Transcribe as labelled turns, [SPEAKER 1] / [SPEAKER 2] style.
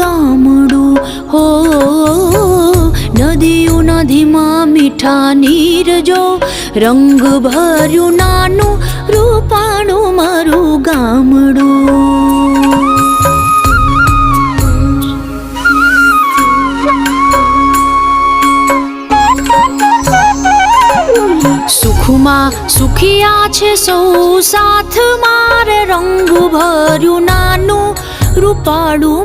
[SPEAKER 1] ગામડું, હો નદીઓના નદીમાં મીઠા નીરજો, રંગ ભર્યું નાનું રૂપાણું મારું ગામડું. સુખમાં સુખિયા છે સૌ સાથ, મારે રંગ ભર્યું નાનું રૂપાડું